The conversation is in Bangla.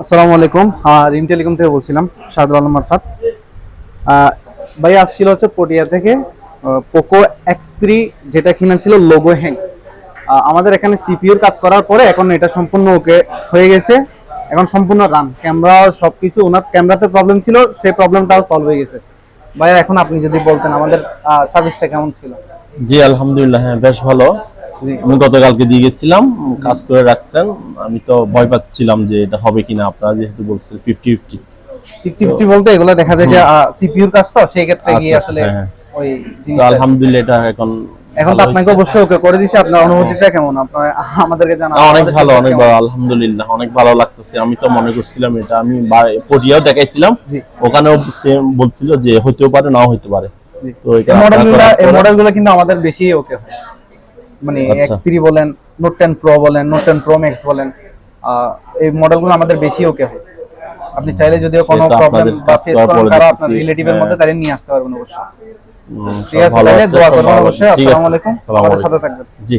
আসসালামু আলাইকুম। রিম টেলিকম থেকে বলছিলাম আলম মারফাত। ভাই আসছিল হচ্ছে পটিয়া থেকে পোকো এক্স থ্রি যেটা কিনা ছিল লোগো হ্যাং আমাদের এখানে সিপিউর কাজ করার পরে এখন এটা সম্পূর্ণ ওকে হয়ে গেছে। এখন সম্পূর্ণ রান ক্যামেরা সবকিছু, ওনার ক্যামেরাতে প্রবলেম ছিল, সেই প্রবলেমটাও সলভ হয়ে গেছে। ভাইয়া, এখন আপনি যদি বলতেন আমাদের সার্ভিসটা কেমন ছিল? জি, আলহামদুলিল্লাহ হ্যাঁ বেশ ভালো। আমি গতকালকে দিয়ে গেছিলাম কাজ করে রাখছেন। আমি তো ভয় পাচ্ছিলাম যে এটা হবে কিনা আপনারা যেহেতু বলছেন ফিফটি ফিফটি ফিফটি ফিফটি বলতে এগুলো দেখা যায় যে কাজ তো সেই ক্ষেত্রে গিয়ে আচ্ছা, আসলে হ্যাঁ, হ্যাঁ। ওই আলহামদুলিল্লাহ এটা এখন এখন তো আপনাকে অবশ্যই ওকে করে দিছি আপনার অনুভূতিটা কেমন? আপনার আমাদেরকে জানান অনেক ভালো অনেক ভালো আলহামদুলিল্লাহ অনেক ভালো লাগতেছে। আমি তো মনে করছিলাম এটা আমি পটিয়াও দেখাইছিলাম। ওখানেও সেম বলছিল যে হইতেও পারে নাও হইতে পারে। তো এই মডেলগুলো এই মডেলগুলো কিন্তু আমাদের বেশি ওকে হয়। মানে আচ্ছা। এক্স থ্রি বলেন নোট টেন প্রো বলেন নোট টেন প্রো ম্যাক্স বলেন এই মডেলগুলো আমাদের বেশি ওকে হয়। আপনি চাইলে যদিও কোনো প্রবলেম বা ফেস করেন কারও আপনার রিলেটিভের হ্যাঁ। মধ্যে তাহলে নিয়ে আসতে পারবেন অবশ্যই। ঠিক আছে তাহলে দোয়া করবেন অবশ্যই। আসসালামু আলাইকুম। আমাদের সাথে থাকবেন। জি।